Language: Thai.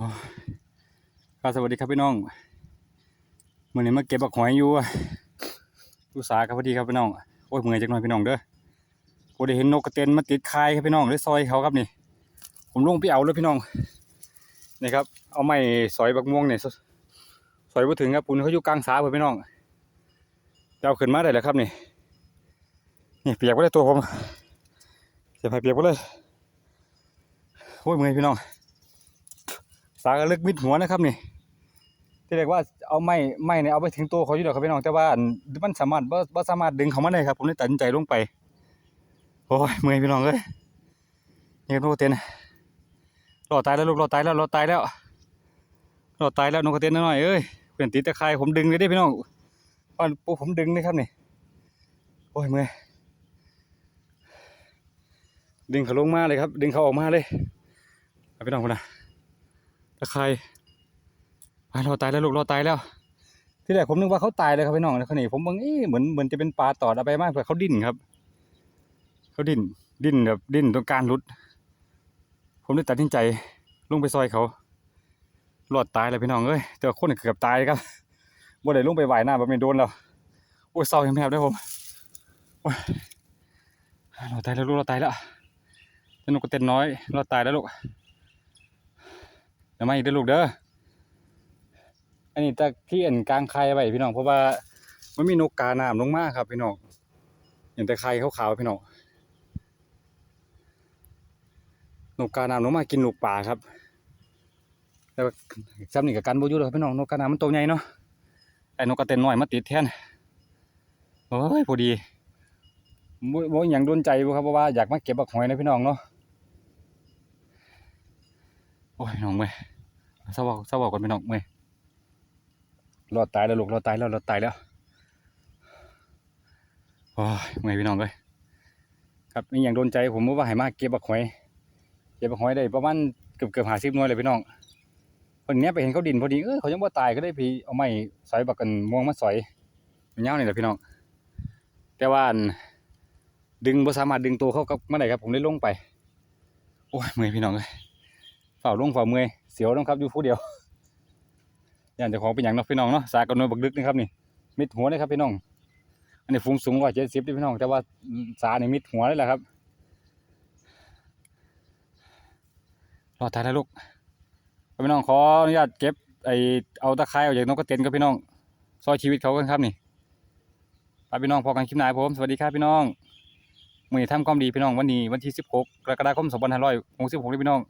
ครับสวัสดีครับพี่น้องมื่อนี้มาเก็บบักหอยอยู่อะลูกสาครับพอดีครับพี่น้องโอ้ยเมื่อยจังหน่อยพี่น้องเด้อผมได้เห็นนกกระเต็นมาติดคายครับพี่น้องเลยซอยเขาครับนี่ ผมลงไปเอาเลยพี่น้องนี่ครับ เอาไม้สอยบักม่วงเนี่ยสอยบ่ถึงครับปุ่นเขาอยู่กลางสาเพื่อนพี่น้องจะเอาขึ้นมาได้แล้วครับนี่นี่เปียกไปเลยตัวผมเสียบไผ่เปียกไปเลยโอ้ยเมื่อยพี่น้อง สากระลึกมิดหัวนะครับนี่ที่เรียกว่าเอาไม้ไม้เนี่ยเอาไปถึงตัวเขาอยู่เดอกครับพี่น้องแต่ว่ามันสามารถบ่บ่สามารถดึงเขามาได้ครับ ผมเลยตัดสินใจลงไปโอ้ยเมื่อยพี่น้องเอ้ยนี่ครับนกระเต็นรอดตายแล้วลูกรอดตายแล้วรอดตายแล้วรอดตายแล้วนกกระเต็นน้อยเอ้ยเพื่อนติดตะไคร่ผมดึงเลยได้พี่น้องว่าปุ๊ผมดึงเลยครับนี่โอ้ยเมื่อยดึงเขาลงมาเลยครับ ดึงเขาออกมาเลยเอาพี่น้องคนน่ะ ตะไคร่ไปเราตายแล้วลูกเราตายแล้ว ที่แรกผมนึกว่าเขาตายเลยครับพี่น้องแล้วคราวนี้ผมบางเอ๊ะเหมือนเหมือนจะเป็นปลาตอดเอาไปมากเพื่อเขาดิ้นครับเขาดิ้นดิ้นแบบดิ้นต้องการหลุด ผมเลยตัดสินใจลงไปซอยเขารอดตายเลยพี่น้องเอ้ยแต่คนเกือบตายครับบ่ได้ลงไปว่ายน้ำแบบนี้โดนแล้วโอ้ยเศร้าแหบๆด้วยผมโอ้ยเราตายแล้วลูกเราตายแล้วเจ้านกกระเต็นน้อย เราตายแล้วลูก เดี๋ยวมาอีกเด้อลูกเด้ออันนี้ตะที่เอันกลางไข่ไว้พี่น้องเพราะว่ามันมีนกกาน้ำลงมาครับพี่น้องเห็นแต่ไข่ขาวๆพี่น้องนกกาน้ำลงมากินลูกปลาครับ แต่ว่าจำนี่กับกันบ่อยู่เลยพี่น้องนกกาน้ำมันตัวใหญ่เนาะไอ้นกกระเต็นหน้อยมาติดแทนโอ้ยพอดีบ่บ่อย่างโดนใจบ่ครับเพราะว่าอยากมาเก็บบักหอยนะพี่น้องเนาะ โอ้ยน้องเมื่อยเศร้าบอกเศร้าบอกกันไปน้องเมื่อยรอดตายแล้วลูกรอดตายแล้วรอดตายแล้วโอ้ยเมื่อยพี่น้องเลยครับนี่อย่างโดนใจผมว่าให้มาเก็บบักหอยเก็บบักหอยได้ประมาณเกือบเกือบหาสิบหน่วยเลยพี่น้องคนเนี้ยไปเห็นเขาดินพอดีเออเขายังบ่ตายก็ได้พี่เอาไม้สอยบักกันม่วงมาสอยมันยาวนี่แหละพี่น้อง แต่ว่าอันดึงบ่สามารถดึงตัวเขากับมาได้ครับ ผมได้ลงไป โอ้ยเมื่อยพี่น้องเลย ฝ่าลงฝ่าเมื่อยเสียวต้องครับอยู่ผู้เดียวย่านเจ้าของเป็นอย่างเนาะพี่น้องเนาะสากระนวยบักดึกนะครับนี่มิดหัวเลยครับพี่น้อง อันนี้ฟุ้งสูงกว่าเจ็ดสิบพี่น้อง แต่ว่าสานี่มิดหัวเลยแหละครับรอดตายแล้วลูกพี่น้องขออนุญาตเก็บไอเอาตะไคร้ออกจากนกกระเต็นกับพี่น้องซอยชีวิตเขากันครับนี่ไปพี่น้องพอกันคลิปหน้าผม สวัสดีครับพี่น้องมือนี้ทำความดีพี่น้องวันนี้วันที่สิบหกกรกฎาคมสองพันห้าร้อยหกสิบหกนี่พี่น้อง